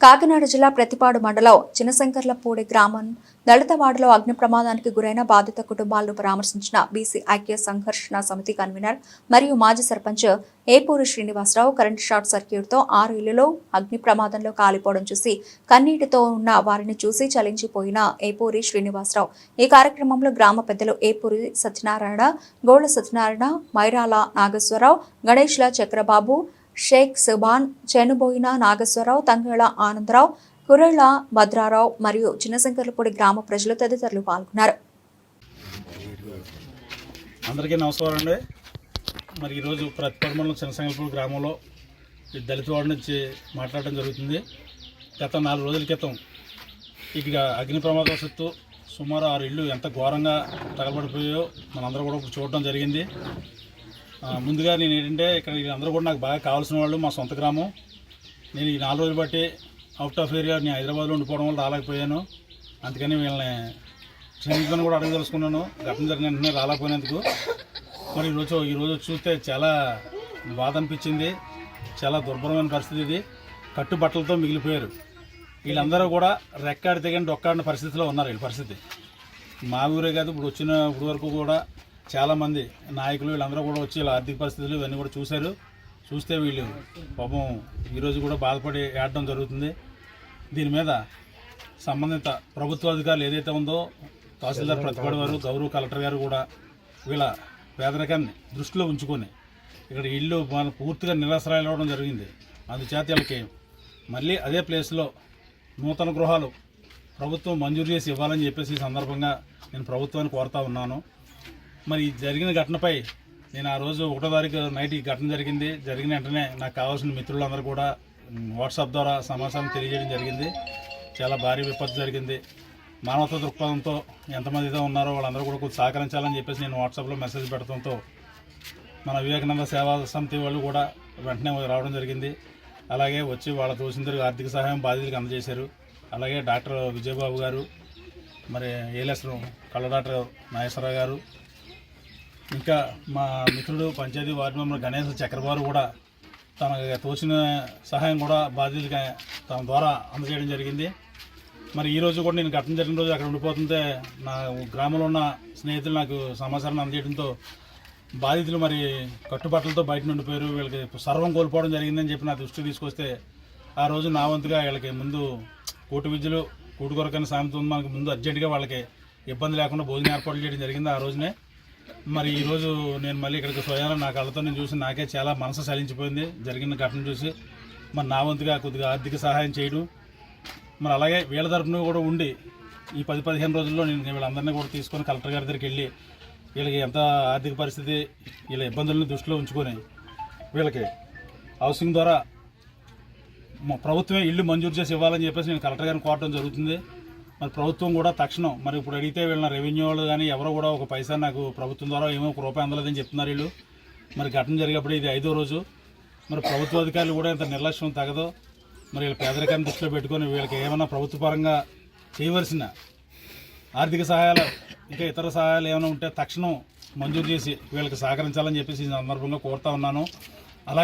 కాకినాడ జిల్లా ప్రతిపాడు మండలం చినశంకర్లపూడి గ్రామం దళితవాడలో అగ్ని ప్రమాదానికి గురైన బాధిత కుటుంబాలను పరామర్శించిన బీసీ ఐక్య సంఘర్షణ సమితి కన్వీనర్ మరియు మాజీ సర్పంచ్ ఏపూరి శ్రీనివాసరావు కరెంటు షార్ట్ సర్క్యూట్తో ఆరు ఇళ్ళలో అగ్ని ప్రమాదంలో కాలిపోవడం చూసి కన్నీటితో ఉన్న వారిని చూసి చలించిపోయిన ఏపూరి శ్రీనివాసరావు. ఈ కార్యక్రమంలో గ్రామ పెద్దలు ఏపూరి సత్యనారాయణ గోళ్ళ సత్యనారాయణ మైరాల నాగేశ్వరరావు గణేష్ల చక్రబాబు షేక్ సుబాన్ చెనుబోయిన నాగేశ్వరరావు తంగేళ ఆనందరావు కురళ్ళ భద్రారావు మరియు చిన్నశంకర్లపూడి గ్రామ ప్రజలు తదితరులు పాల్గొన్నారు. అందరికీ నమస్కారం అండి. మరి ఈరోజు ప్రతిపడమంలో చిన్నసంగల్పూర్ గ్రామంలో ఈ దళిత వాడి నుంచి మాట్లాడడం జరుగుతుంది. గత నాలుగు రోజుల క్రితం ఇక అగ్ని ప్రమాదవశత్తు సుమారు ఆరు ఇళ్ళు ఎంత ఘోరంగా తగలబడిపోయాయో మనందరం కూడా ఇప్పుడు చూడడం జరిగింది. ముందుగా నేను ఏంటంటే ఇక్కడ వీళ్ళందరూ కూడా నాకు బాగా కావాల్సిన వాళ్ళు మా సొంత గ్రామం. నేను ఈ నాలుగు రోజులు బట్టి అవుట్ ఆఫ్ ఏరియా నేను హైదరాబాద్లో ఉండిపోవడం వల్ల రాలేకపోయాను. అందుకని వీళ్ళని క్షమించమని కూడా అడగదలుచుకున్నాను ఘటన జరిగిన వెంటనే రాలేకపోయినందుకు. మరి ఈరోజు ఈరోజు చూస్తే చాలా బాధ అనిపించింది. చాలా దుర్భరమైన పరిస్థితి ఇది. కట్టుబట్టలతో మిగిలిపోయారు. వీళ్ళందరూ కూడా రెక్కాడి తెగని డొక్కాడిన పరిస్థితిలో ఉన్నారు వీళ్ళ పరిస్థితి. మా ఊరే కాదు ఇప్పుడు వచ్చిన ఇప్పుడు వరకు కూడా చాలామంది నాయకులు వీళ్ళందరూ కూడా వచ్చి ఇలా ఆర్థిక పరిస్థితులు ఇవన్నీ కూడా చూశారు. చూస్తే వీళ్ళు పాపం ఈరోజు కూడా బాధపడి ఏడడం జరుగుతుంది. దీని మీద సంబంధిత ప్రభుత్వ అధికారులు ఏదైతే ఉందో తహసీల్దార్ ప్రతిపాడు గారు గౌరవ కలెక్టర్ గారు కూడా వీళ్ళ పేదరికాన్ని దృష్టిలో ఉంచుకొని ఇక్కడ ఇల్లు మన పూర్తిగా నిరాశ్రయాలు అవ్వడం జరిగింది. అందుచేత వీళ్ళకి మళ్ళీ అదే ప్లేస్లో నూతన గృహాలు ప్రభుత్వం మంజూరు చేసి ఇవ్వాలని చెప్పేసి ఈ సందర్భంగా నేను ప్రభుత్వాన్ని కోరుతా ఉన్నాను. మరి జరిగిన ఘటనపై నేను ఆ రోజు ఒకటో తారీఖు నైట్ ఈ ఘటన జరిగింది. జరిగిన వెంటనే నాకు కావాల్సిన మిత్రులందరూ కూడా వాట్సాప్ ద్వారా సమాచారం తెలియజేయడం జరిగింది. చాలా భారీ విపత్తు జరిగింది. మానవత దృక్పథంతో ఎంతమందితో ఉన్నారో వాళ్ళందరూ కూడా కొంచెం సహకరించాలని చెప్పేసి నేను వాట్సాప్లో మెసేజ్ పెడతంతో మన వివేకానంద సేవా సమితి వాళ్ళు కూడా వెంటనే రావడం జరిగింది. అలాగే వచ్చి వాళ్ళ తోసిన ఆర్థిక సహాయం బాధితులకు అందజేశారు. అలాగే డాక్టర్ విజయబాబు గారు మరి ఏలేశ్వరం కళ్ళ డాక్టర్ నాగేశ్వరరావు గారు ఇంకా మా మిత్రుడు పంచాయతీ వార్డు మెంబర్ గణేష్ చక్రబాబు కూడా తనకు తోచిన సహాయం కూడా బాధ్యతగా తన ద్వారా అందజేయడం జరిగింది. మరి ఈ రోజు కూడా నేను ఘటన జరిగిన రోజు అక్కడ ఉండిపోతుంటే నా గ్రామంలో ఉన్న స్నేహితులు నాకు సమాచారాన్ని అందజేయడంతో బాధితులు మరి కట్టుబట్టలతో బయట ఉండిపోయారు. వీళ్ళకి సర్వం కోల్పోవడం జరిగిందని చెప్పి నా దృష్టికి తీసుకొస్తే ఆ రోజు నా వంతుగా వీళ్ళకి ముందు కోటి విద్యలు కూటు కొరకని సామెత ఉంది. మనకి ముందు అర్జెంటుగా వాళ్ళకి ఇబ్బంది లేకుండా భోజనం ఏర్పాట్లు చేయడం జరిగింది ఆ రోజునే. మరి ఈరోజు నేను మళ్ళీ ఇక్కడికి సోయాను నా కళ్ళతో నేను చూసి నాకే చాలా మనసు సలించిపోయింది. జరిగిన ఘటన చూసి మరి నా వంతుగా కొద్దిగా ఆర్థిక సహాయం చేయడం. మరి అలాగే వీళ్ళ తరపున కూడా ఉండి ఈ పది పదిహేను రోజుల్లో నేను వీళ్ళందరినీ కూడా తీసుకొని కలెక్టర్ గారి దగ్గరికి వెళ్ళి వీళ్ళకి ఎంత ఆర్థిక పరిస్థితి వీళ్ళ ఇబ్బందులను దృష్టిలో ఉంచుకొని వీళ్ళకి హౌసింగ్ ద్వారా మా ప్రభుత్వమే ఇల్లు మంజూరు చేసి ఇవ్వాలని చెప్పేసి నేను కలెక్టర్ గారిని కోరడం జరుగుతుంది. మరి ప్రభుత్వం కూడా తక్షణం మరి ఇప్పుడు అడిగితే వీళ్ళ రెవెన్యూ వాళ్ళు కానీ ఎవరో కూడా ఒక పైసా నాకు ప్రభుత్వం ద్వారా ఏమో ఒక రూపాయి అందలేదని చెప్తున్నారు వీళ్ళు. మరి ఘటన జరిగేప్పుడు ఇది ఐదో రోజు. మరి ప్రభుత్వ అధికారులు కూడా ఇంత నిర్లక్ష్యం తగదు మరి వీళ్ళ పేదరికాన్ని దృష్టిలో పెట్టుకొని వీళ్ళకి ఏమైనా ప్రభుత్వపరంగా చేయవలసిన ఆర్థిక సహాయాలు ఇంకా ఇతర సహాయాలు ఏమైనా ఉంటే తక్షణం మంజూరు చేసి వీళ్ళకి సహకరించాలని చెప్పేసి ఈ సందర్భంగా కోరుతా ఉన్నాను.